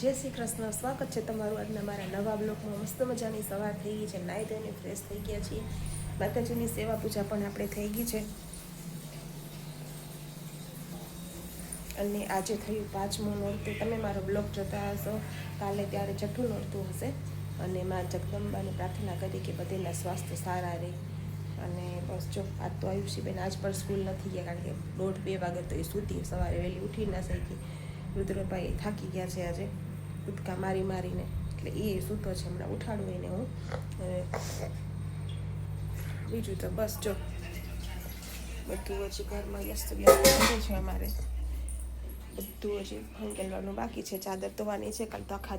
જય શ્રી કૃષ્ણ. સ્વાગત છે તમારું આજના મારા નવા બ્લોકમાં મસ્ત મજાની સવાર થઈ ગઈ છે. નાહી ધોઈને ફ્રેશ થઈ ગયા છીએ. માતાજીની સેવા પૂજા પણ આપણે થઈ ગઈ છે. અને આજે થયું પાંચમું નોરતું. તમે મારો બ્લોગ જોતા હશો. કાલે ત્યારે છઠ્ઠું નોરતું હશે. અને મા જગદંબાની પ્રાર્થના કરી કે બધેના સ્વાસ્થ્ય સારા રહે. અને બસ જો, આજ તો આયુષીબેન આજ પર સ્કૂલ નથી ગયા કારણ કે દોઢ બે વાગે તો એ સૂતી સવારે વહેલી ઉઠી ના શકી. રુદ્રભાઈ થાકી ગયા છે આજે. કૂદકા મારી મારીને. એટલે એ સૂતો છે હમણાં, ઉઠાડું એને હું. બીજું તો બસ જો. બધું હજી ઘરમાં વ્યસ્ત વ્યસ્ત છે અમારે. બધું હજી હંકેલવાનું બાકી છે. ચાદર ધોવાની છે. કાલ તો આખા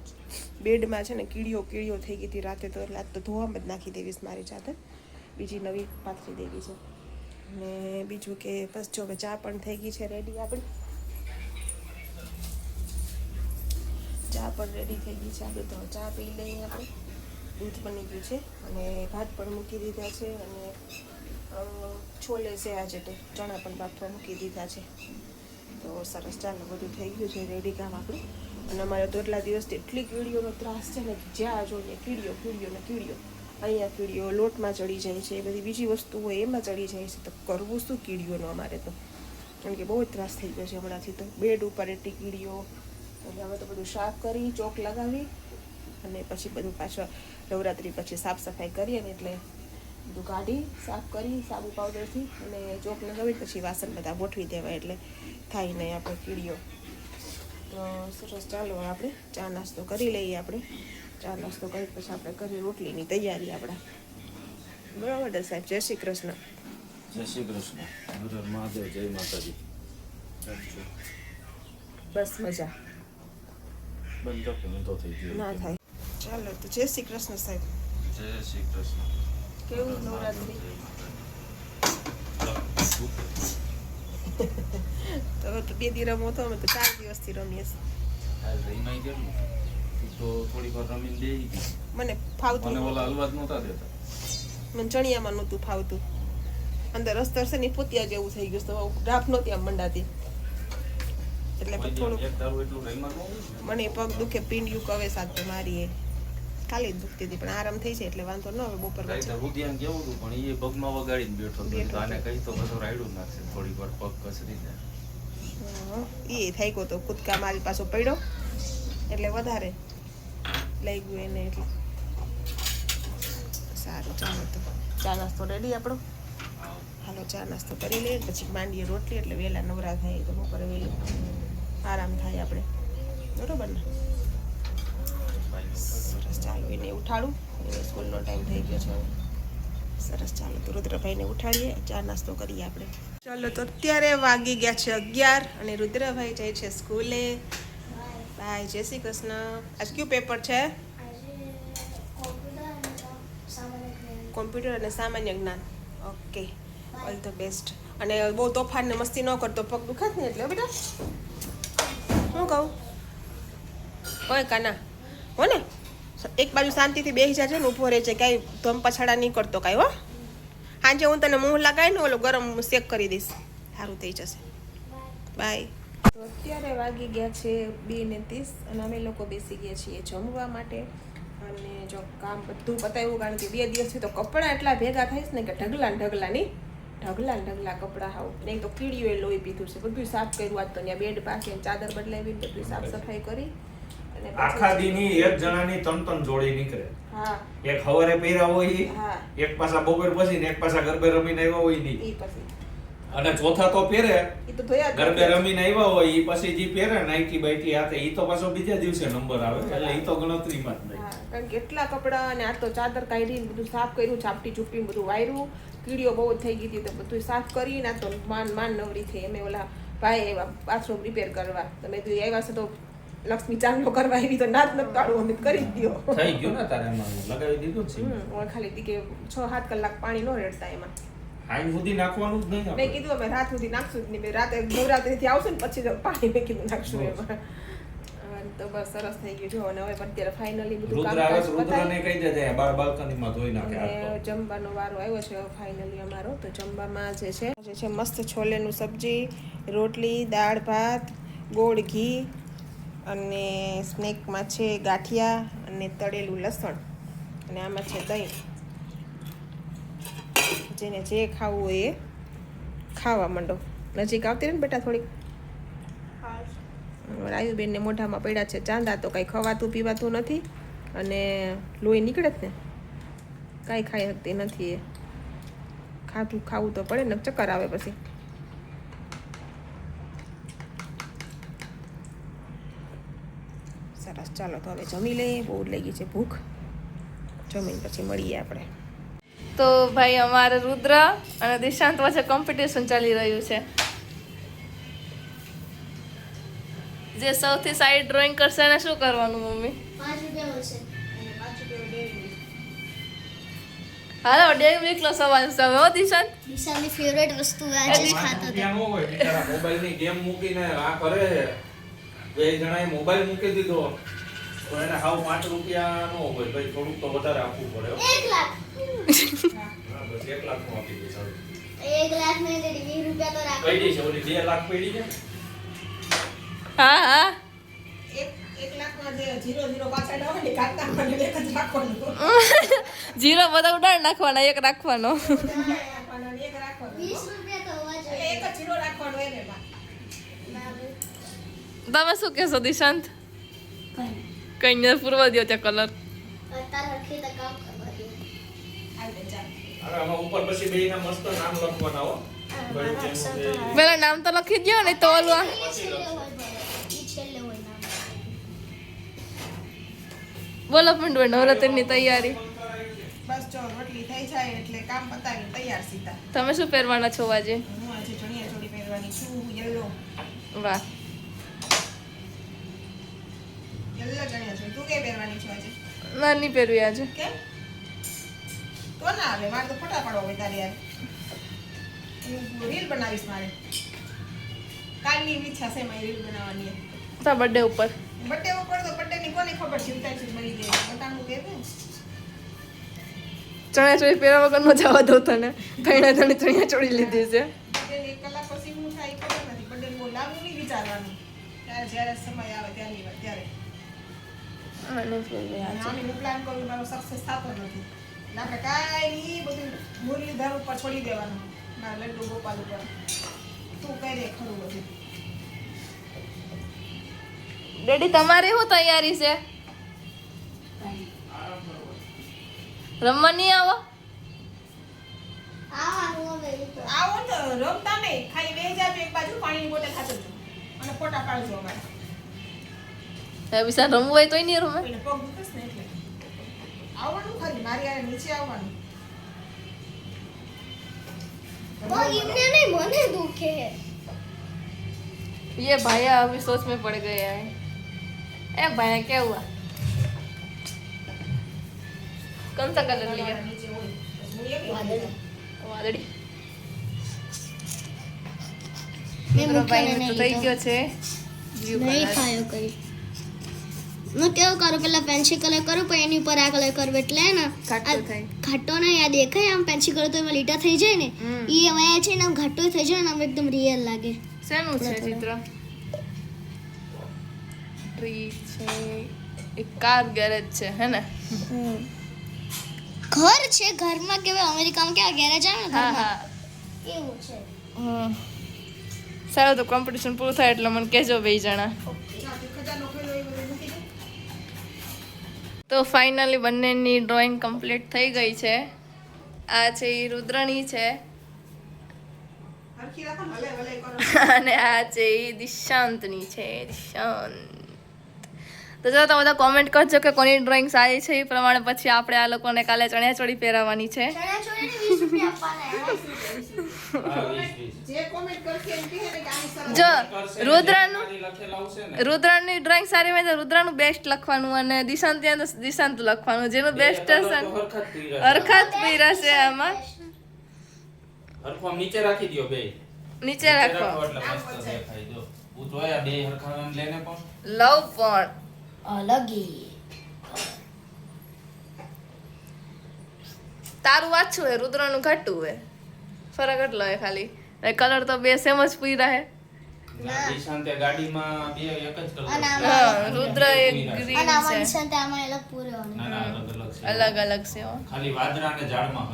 બેડમાં છે ને કીડીઓ કીડીઓ થઈ ગઈ હતી રાતે તો. એટલે તો ધોવામાં જ નાખી દેવીશ મારી ચાદર. બીજી નવી પાથરી દેવી છે. ને બીજું કે બસ જો ચા પણ થઈ ગઈ છે. રેડી આપણી? ચા પણ રેડી થઈ ગઈ છે. આપણે તો ચા પી લઈએ આપણે. દૂધ બની ગયું છે અને ભાત પણ મૂકી દીધા છે અને છોલે છે આજે તો. ચણા પણ બાફવા મૂકી દીધા છે. તો સરસ ચાલો બધું થઈ ગયું છે રેડી કામ આપણું. અને અમારે તો એટલા દિવસથી એટલી કીડીઓનો ત્રાસ છે ને જ્યાં જોઈએ કીડીઓ કીડીઓ ને કીડીઓ. અહીંયા કીડીઓ લોટમાં ચડી જાય છે એ બધી બીજી વસ્તુ હોય એમાં ચડી જાય છે. તો કરવું શું કીડીઓનું અમારે તો? કારણ કે બહુ જ ત્રાસ થઈ ગયો છે હમણાંથી તો. બેડ ઉપર એટલી કીડીઓ એટલે હવે તો બધું સાફ કરી ચોક લગાવી અને પછી બધું પાછળ નવરાત્રી પછી સાફ સફાઈ કરીએ ને એટલે બધું કાઢી સાફ કરી સાબુ પાવડરથી અને ચોક લગાવી પછી વાસણ બધા ગોઠવી દેવાય એટલે થાય નહીં આપણે કીડીઓ. તો સરસ ચાલો આપણે ચા નાસ્તો કરી લઈએ આપણે. ચા નાસ્તો કરી પછી આપણે કરી રોટલીની તૈયારી આપણા. બરાબર સાહેબ જય શ્રી કૃષ્ણ. જય શ્રી કૃષ્ણ. મહાદેવ જય માતાજી. બસ મજા બંધ તો ઊંધો થઈ ગયો જય શ્રી કૃષ્ણ સાહેબ નવરાત્રી તમે તો બે દી રમો તો અમે તો ચાર દિવસથી રમીએ તું મને ફાવતું મને મને ચણિયામાં નહોતું ફાવતું અંદર અસ્તર છે ને પોતિયા જેવું થઈ ગયું તો રાફ નહોતી આમ મંડાતી એટલે થોડુંક મને પગ દુખે પીંડિયું કવે સાથે મારીએ ખાલી દુખતી હતી પણ આરામ થઈ છે એટલે વાંધો ન આવે બપોર રુધિયાને કેવું હતું પણ એ પગમાં વગાડીને બેઠો હતો. આને કહી તો બધું રાયડું નાખશે થોડી વાર પગ કસરી જાય એ થઈ ગયો તો કૂદકા મારી પાછો પડ્યો એટલે વધારે લઈ ગયું એને એટલે. સારું ચાલો તો. ચા નાસ્તો રેડી આપણો? હાલો ચા નાસ્તો કરી લઈએ પછી માંડીએ રોટલી એટલે વહેલા નવરા થાય તો બપોરે વહેલું આરામ થાય આપણે. બરોબર ને? સરસ ચાલો, એને ઉઠાડું. એને સ્કૂલનો ટાઈમ થઈ ગયો છે સરસ ચાલો, તો રુદ્રભાઈને ઉઠાડીએ, ચા નાસ્તો કરીએ આપણે. ચાલો, તો અત્યારે વાગી ગયા છે અગિયાર અને રુદ્રભાઈ જાય છે સ્કૂલે. બાય, જય શ્રી કૃષ્ણ. આજ કયું પેપર છે? કોમ્પ્યુટર અને સામાન્ય જ્ઞાન. ઓકે ઓલ ધ બેસ્ટ અને બહુ તોફાન ને મસ્તી ન કરતો પગ દુખાત ને એટલે બેટા. કહું? હોય કાના. હો ને એક બાજુ શાંતિથી બેસી જાજે ને ઊભો રહે છે કાંઈ ધમ પછાડા નહીં કરતો કાંઈ, હો. સાંજે હું તને મુંહ લગાવીને ઓલો ગરમ શેક કરી દઈશ. સારું થઈ જશે. બાય. તો અત્યારે વાગી ગયા છે બે ને ત્રીસ અને અમે લોકો બેસી ગયા છીએ જમવા માટે. અને જો કામ બધું પતાવ્યું, કારણ કે બે દિવસથી તો કપડાં એટલા ભેગા થઈશ ને કે ઢગલા ઢગલા, નહીં? ઢગલા ઢગલા કપડાં હાવ. ને તો કીડીઓએ લોહી પીધું છે. બધું સાફ કર્યું આજ તો ત્યાં બેડ પાસે ચાદર બદલાવી બધું સાફ સફાઈ કરી. અને આખા દીની એક જણાની ત્રણ ત્રણ જોડી નીકળે. હા. એક હવારે પહેર્યા હોય એક પાછા બપોર પછી ને એક પાછા ગરબે રમીને આવ્યા હોયની અને ચોથા તો પહેરે. ગરબે. રમીને આવ્યા હોય એ પછી જે પહેરે નાઈટી બાઈટી આતે એ તો પાછો બીજા દિવસે નંબર આવે. એટલે એ તો ગણતરીમાં જ નહીં. કારણ કે એટલા કપડા અને આ તો ચાદર કાઢીને બધું સાફ કર્યું ચાપટી ચૂપટી બધું વાયરું. કીડીઓ બહુ જ થઈ ગઈ હતી તો બધું સાફ કરીને આ તો માન માન નવરી થઈ. અમે ઓલા ભાઈ એવા બાથરૂમ રિપેર કરવા. તમે તો આવ્યા છે તો લક્ષ્મી ચાંદલો કરવા આવી તો નાત નત કાઢું અમે કરી દ્યો. થઈ ગયું ને તારે એમાં? લગાવી દીધું છે? હું ખાલી તી કે છ સાત કલાક પાણી નો રેડતા એમાં. આઈ સુધી નાખવાનું જ નહીં મેં કીધું અમે રાત સુધી નાખશું જ નહીં. રાતે નવરાત્રીથી આવશે ને પછી પાણી મેં કીધું નાખશું એમાં. તો બસ સરસ થઈ ગયું. જો અને હવે અત્યારે ફાઇનલી બધું કામ રુદ્રને કહી દેજે બાર બાલ્કનીમાં ધોઈ નાખે તો. જમવાનો વારો આવ્યો છે ફાઇનલી અમારો. તો જમવામાં જે છે જે છે મસ્ત છોલેનું સબ્જી રોટલી દાળ ભાત ગોળ ઘી અને સ્નેકમાં છે ગાંઠિયા અને તળેલું લસણ. અને આમાં છે દહીં. જેને જે ખાવું હોય એ ખાવા માંડો. નજીક આવતી રહે ને બેટા થોડીક? રાયુબેનને મોઢામાં પડ્યા છે ચાંદા તો કાંઈ ખવાતું પીવાતું નથી અને લોહી નીકળે જ ને? કાંઈ ખાઈ શકતી નથી એ. ખાધું ખાવું તો પડે ને ચક્કર આવે પછી. સરસ, ચાલો તો હવે જમી લઈએ, બહુ લઈ લાગી છે ભૂખ. જમીને પછી મળીએ આપણે. તો ભાઈ અમારે રુદ્ર અને દિશાંત વચ્ચે કોમ્પિટિશન ચાલી રહ્યું છે. જે સૌથી સારી ડ્રોઈંગ કરશે એને શું કરવાનું મમ્મી? પાંચ રૂપિયા મળશે. હાલો ડેરી મિલ્કનો સવાલ સવાલ હો દિશાન? દિશાની ફેવરેટ વસ્તુ આજે ખાતો હતો. રૂપિયા નો હોય બિચારા મોબાઈલની ગેમ મૂકીને આ કરે છે. બે જણાએ મોબાઈલ મૂકી દીધો. પણ એને હાવ પાંચ રૂપિયા નો હોય ભાઈ થોડુંક તો વધારે આપવું પડે 1 લાખ. હા, બસ 1 લાખ નો આપી દે હવે. એક લાખ ને તેડી વીસ રૂપિયા તો રાખો. દે છે ઓલી 2 લાખ પડી છે? હા હા. જીરો બધા ઉડાડ નાખવાના એક રાખવાનો. તમે શું કહેશો દિશાંત? કઈ ન પૂરવા દો ત્યાં કલર. પેલા નામ તો લખી દો ને તો ઓલું બોલો પણ નવરાત્રિની તૈયારી. બસ જો રોટલી થઈ જાય એટલે કામ પતાવી તૈયાર સીધા. તમે શું પહેરવાના છો આજે? હું આજે ચણિયા ચોળી પહેરવાની છું યલો. વાહ. યલો ચણિયા ચોળી. તું કે પહેરવાની છો આજે? ના નહીં પહેરવી આજે. કેમ? તો ના આવે મારે તો ફોટા પાડવા હોય તારે યાર. રીલ બનાવીશ મારે. કાલની ઈચ્છા છે મારી રીલ બનાવવાની. તા બર્થડે ઉપર. બર્થડે ઉપર તો બર્થડે ની કોને ખબર છે? ઉતાર મરી ગઈ બતાનું કે ચણિયા ચોળી પહેરા વગર નો જવા દો તને. તણે તણે ચણિયા ચોળી લીધી છે. એક કલાક પછી હું થાય ખબર નથી. બર્થડે બહુ લાંબુ નહીં વિચારવાનું. ત્યારે જ્યારે સમય આવે ત્યારની વાત ત્યારે. આમે હું પ્લાન કરું મારો સક્સેસ થતો નથી. આપણે કાંઈ બધું મુરલીધર ઉપર છોડી દેવાનું. મારા લડ્ડુ ગોપાલ ઉપર. તું કરે ખરું બધું. ડેડી તમારી શું તૈયારી છે રમવા નહીં આવો આવવાનું હવે ઈ તો આવો તો રમતા નહીં ખાલી બે હજાર એક બાજુ પાણીની બોટલ ખાતો છું અને ફોટા પાડજો અમારે હવે વિશાલ રમવું હોય તોય નહીં રમે કોઈને પગ દુખેશ ને એટલે આવવાનું ખાલી મારી યારે નીચે આવવાનું પગ એમને નહીં મને દુખે ये भैया अभी सोच में पड़ गए हैं એ ભાઈ કેવું આ? કોણ સા કલર લીયા વાદળી. મિત્રો ભાઈ તો થઈ ગયો છે. નહીં ફાયો કરી હું કેવું કરું પેલા પેન્સિલ કલર કરું પછી એની ઉપર આ કલર કરું. એટલે ને ઘાટો ને આ દેખાય? આમ પેન્સિલ કલર તો એમાં લીટા થઈ જાય ને? એ હવે છે ને આમ ઘાટો થઈ જાય ને આમ એકદમ રિયલ લાગે. શેનું છે ચિત્ર? ટ્રી છે એક કાર ગેરેજ છે હે ને? ઘર છે ઘરમાં કેવાય? અમેરિકામાં કેવા ગેરેજ આવે ને હા હા. એવું છે. સારું તો કોમ્પિટિશન પૂરું થાય એટલે મને કહેજો બે જણા. તો ફાઇનલી બંનેની ડ્રોઈંગ કમ્પ્લીટ થઈ ગઈ છે. આ છે એ રુદ્રણી છે. અને આ છે એ દિશાંતની છે દિશાંત. તો જો તમે બધા કોમેન્ટ કરજો કે કોની ડ્રોઈંગ સારી છે એ પ્રમાણે પછી આપણે આ લોકોને કાલે ચણિયા ચોળી પહેરાવાની છે. ચણા ચોળીને 20 રૂપિયા આપવાના હા, વીસ, વીસ. જે કોમેન્ટ કરશે એમ કહે ને કે આની સરસ જો રુદ્રનું રુદ્રાનું ડ્રોઈંગ સારી હોય તો રુદ્રાનું બેસ્ટ લખવાનું અને દિશાંત ત્યાં તો દિશાંત લખવાનું. જેનું બેસ્ટ હશે હરખત. પીરાશે આમાં. હરખું નીચે રાખી દો બે. નીચે રાખો. લવ પણ. અલગી. તારું વાંચું હે રુદ્રનું ઘટું હે ફરક એટલો હે ખાલી. કલર તો બે સેમ જ પૂરા હે. ના. દિશાંતે ગાડીમાં બે એક જ કલર અને છે. હા રુદ્ર એક ગ્રીન છે. અલગ અલગ છે. અલગ અલગ છે હો. ખાલી વાદળા ઝાડમાં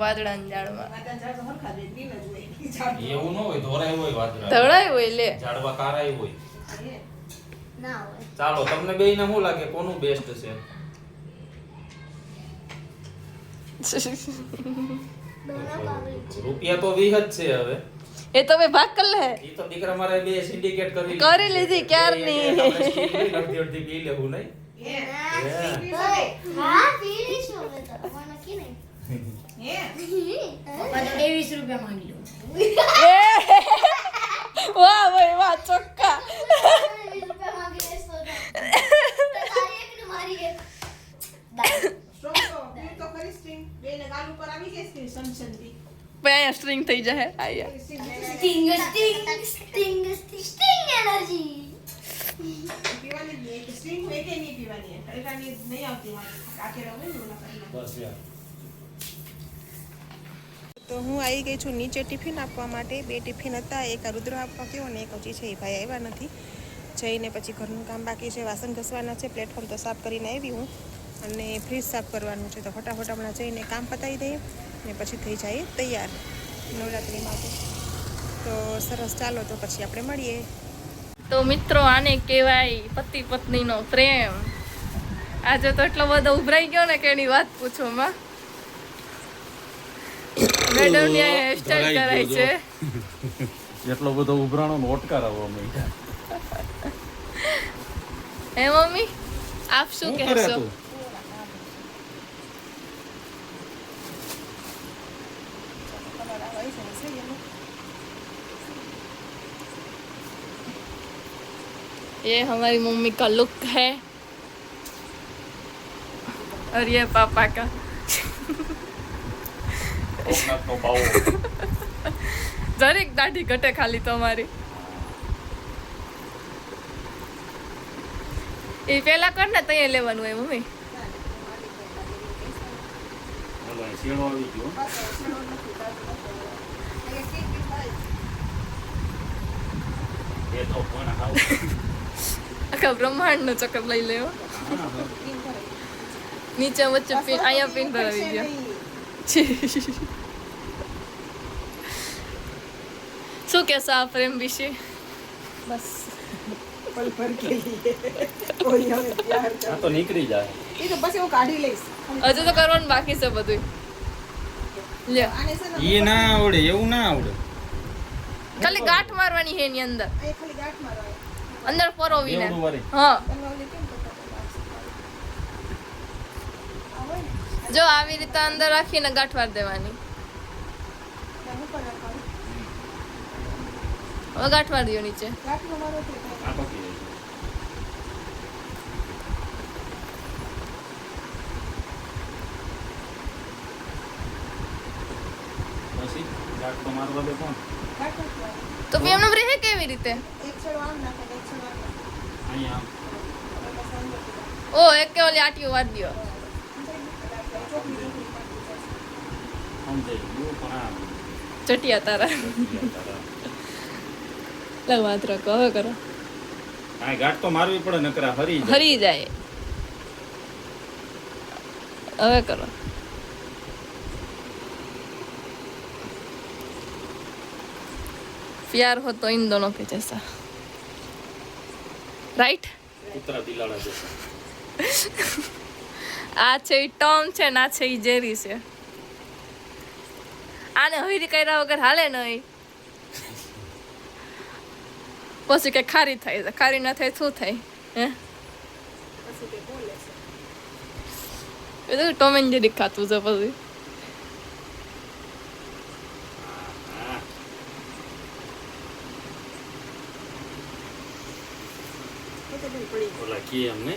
વાદળ હોય, green જ હોય. ઝાડ એવું ન હોય ધોરાય હોય વાદળા. ધવળાય હોય લે. ઝાડવા કારાય હોય. ના હોય. ચાલો તમને બે ને શું લાગે કોનું બેસ્ટ છે રૂપિયા તો વીસ જ છે હવે એ તો મેં ભાગ કર લે એ તો દીકરા મારે બે સિન્ડિકેટ કરી કરી લીધી ક્યારની. અડધી અડધી પી લેવું નહીં હે? પી તો? ત્રેવીસ રૂપિયા માંગી લો વાહ ભાઈ વાહ ચોખ્ખા લઈશ તો તો તારી એક ને મારી એક દાઈ. Strong તો, green તો ખરી string. બેયને ગાલ ઉપર આવી જાય string, સનસનથી. પછી અહીંયા સ્ટ્રિંગ થઈ જાય આયા String મૂકી Sting Sting Sting Sting Sting energy દીધી. પીવાની જ નહીં. String હોય કે નહીં પીવાની. હલકાની નહીં આવતી મારે. રાખેલા હોય ને ઓલા કરેલા. બસ યાર તો હું આવી ગઈ છું નીચે ટિફિન આપવા માટે બે ટિફિન હતા એક આ રુદ્ર આપવા ગયો અને એક હજી છે એ ભાઈ આવ્યા નથી જઈને પછી ઘરનું કામ બાકી છે વાસણ ઘસવાના છે પ્લેટફોર્મ તો સાફ કરીને આવી હું અને ફ્રીજ સાફ કરવાનું છે. તો ફટાફટ હમણાં જઈને કામ પતાવી દઈએ ને પછી થઈ જાય તૈયાર નવરાત્રિ માટે. તો સરસ ચાલો તો પછી આપણે મળીએ. તો મિત્રો આને કહેવાય પતિ પત્નીનો પ્રેમ. આજે તો એટલો બધો ઉભરાઈ ગયો ને કે એની વાત પૂછો માં મેડમની હેરસ્ટાઈલ કરાય છે. એટલો બધો ઉભરાણો ને ઓટકાર આવવા માંડ્યા હે મમ્મી આપ શું શું કરે કહેશો તું ये हमारी मम्मी का लुक है और ये पापा का સોમનાથનો પાવો દરેક દાઢી ઘટે ખાલી તમારી એ પેલા કર ને તૈયાર લેવાનું હોય મમ્મી. આખા બ્રહ્માંડ નો ચક્કર લઈ લેવો નીચે વચ્ચે અહીંયા પિન ભરાવી ગયો શું કેસો આ પ્રેમ વિશે? બસ પલ ભર કે લીએ કોઈ હવે પ્યાર આ તો નીકળી જાય એ તો પછી હું કાઢી લઈશ હજુ તો કરવાનું બાકી છે બધું ને એ ના આવડે એવું ના આવડે ખાલી ગાંઠ મારવાની છે એની અંદર ખાલી ગાંઠ મારવાની અંદર પરોવીને એવડું હા ને, જો આવી રીતે અંદર રાખીને ગાંઠ વાર દેવાની હવે ગાંઠ વાર દો નીચે ગાંઠનો મારો એટલે કાંઈ આ પકી જાય પછી ગાંઠ તો મારવા દે કોણ ગાંઠ નથી મારવાની. તો બી એમને રહે કેવી રીતે એક છેડો આમ નાખે ને એક છેડો આમ નાખે. અહીંયા એટલે બસ અંદર થી ઓ એક કે ઓલી આટીઓ વાર દો સમજાય ને? એટલે આપણે ચોકડી ચોકડી પાડી જશે. સમજાઈ ગયું પણ આ ચટિયા તારા તારા લગ વાત રાખો હવે કરો કાંઈ ગાંઠ તો મારવી પડે નકરા હરી જાય હરી જાય હવે કરો प्यार हो तो इन दोनों के जैसा રાઈટ કૂતરા બિલાડા જશે આ છે ઈ ટોમ છે ને આ છે ઈ જેરી છે આને હરી કર્યા વગર હાલે નહીં પછી કે ખારી થાય છે ખારી ના થાય શું થાય હે. એ તો ટોમ એન્ડ જેરી ખાતું છે પછી ઓલા કીએ એમને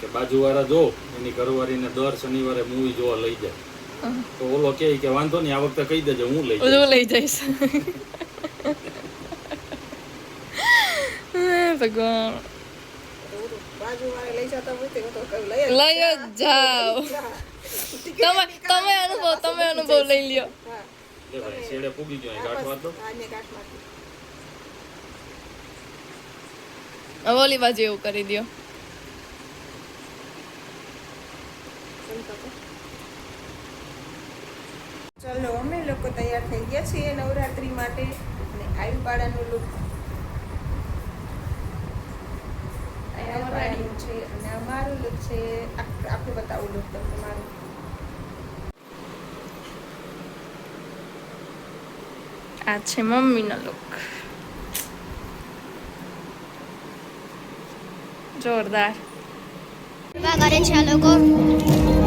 કે બાજુવાળા જો એની ઘરવાળીને દર શનિવારે મૂવી જોવા લઈ જાય તો ઓલો કે વાંધો નહીં આ વખતે કહી દેજો હું લઈ લઈ જઈશ હે ભગવાન બાજુવાળા લઈ જતા હોય તે કહું લઈ જ જાઓ. તમે તમે અનુભવ તમે અનુભવ લઈ લ્યો. ઓલી બાજુ એવું કરી દો ચલો, અમે લોકો તૈયાર થઈ ગયા છીએ નવરાત્રી માટે અને આયુપાડાનું લુક આયુપાડાનું છે અને અમારું લુક છે આખું બતાવું લુક તમને મારું. આ છે મમ્મીનો લુક. જોરદાર. કરે છે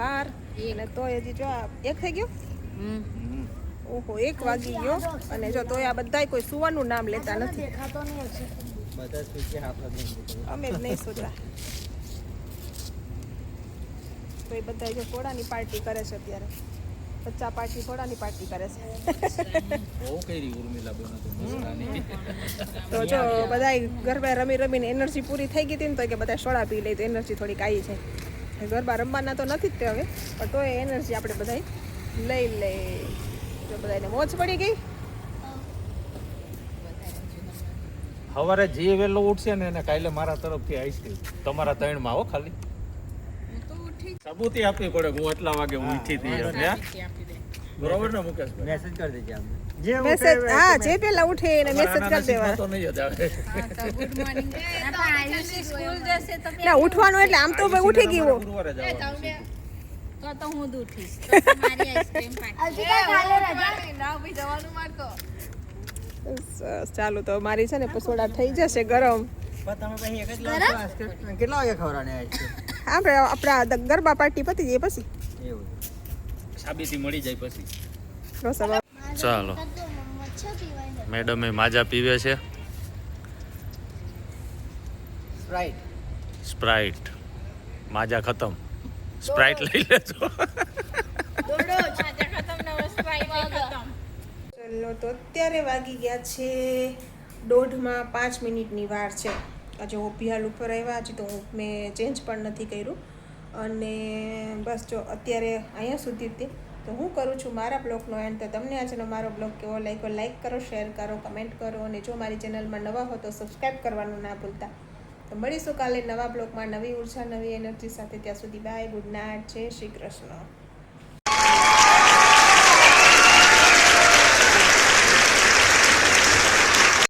બાર. અને તોય હજી જો એક થઈ ગયો? ઓહો એક વાગી ગયો. અને જો તોય આ બધાય કોઈ સુવાનું નામ લેતા નથી. અમે જ નહીં સુતા તો એ બધા જો સોડાની પાર્ટી કરે છે અત્યારે. બચ્ચા પાર્ટી સોડાની પાર્ટી કરે છે. બહુ કરી ઉર્મિલા બેન તો તો જો બધા ગરબા રમી રમીને એનર્જી પૂરી થઈ ગઈ હતી ને તો કે બધા સોડા પી લે તો એનર્જી થોડીક આવી છે ગરબા રમવાના તો નથી જ તે હવે. પણ તો એનર્જી આપણે બધા લઈ લે. તો બધાને મોજ પડી ગઈ. સવારે જે વહેલો ઉઠશે ને એને કાલે મારા તરફથી આઈસ્ક્રીમ તમારા ત્રણમાં હો ખાલી. સાબુતી આપવી પડે. હું એટલા વાગે હું ઉઠી હતી બરોબર ને મુકેશ મેસેજ કરી દેજે અમને. મેસેજ હા જે પેલા ઉઠે એને મેસેજ કરી દેવા તો ના ઉઠવાનું એટલે આમ તો ભાઈ ઉઠી ગયું. ચાલુ તો મારી છે ને પસોડા થઈ જશે ગરમ. પણ તમે પછી એક જ લાવશો આઈસ્ક્રીમ કેટલા વાગે ખવડાવવાની આપણે આપણા ગરબા પાર્ટી પતી જાય પછી. સાબિતી મળી જાય પછી. ચાલો. મેડમે માજા પીવે છે. સ્પ્રાઇટ સ્પ્રાઇટ માજા ખતમ. સ્પ્રાઇટ લઈ લેજો. ચલો તો અત્યારે વાગી ગયા છે દોઢમાં પાંચ મિનિટની વાર છે. આજે હું પિયાલ ઉપર આવ્યા હજી તો મેં ચેન્જ પણ નથી કર્યું. અને બસ જો અત્યારે અહીંયા સુધી તે તો હું કરું છું મારા બ્લોગનો એન્ડ. તો તમને આજનો મારો બ્લોગ કેવો લાગ્યો? લાઈક કરો શેર કરો કમેન્ટ કરો અને જો મારી ચેનલમાં નવા હો તો સબસ્ક્રાઈબ કરવાનું ના ભૂલતા. તો મળીશું કાલે નવા બ્લોગમાં નવી ઊર્જા, નવી એનર્જી સાથે. ત્યાં સુધી બાય ગુડ નાઇટ જય શ્રી કૃષ્ણ.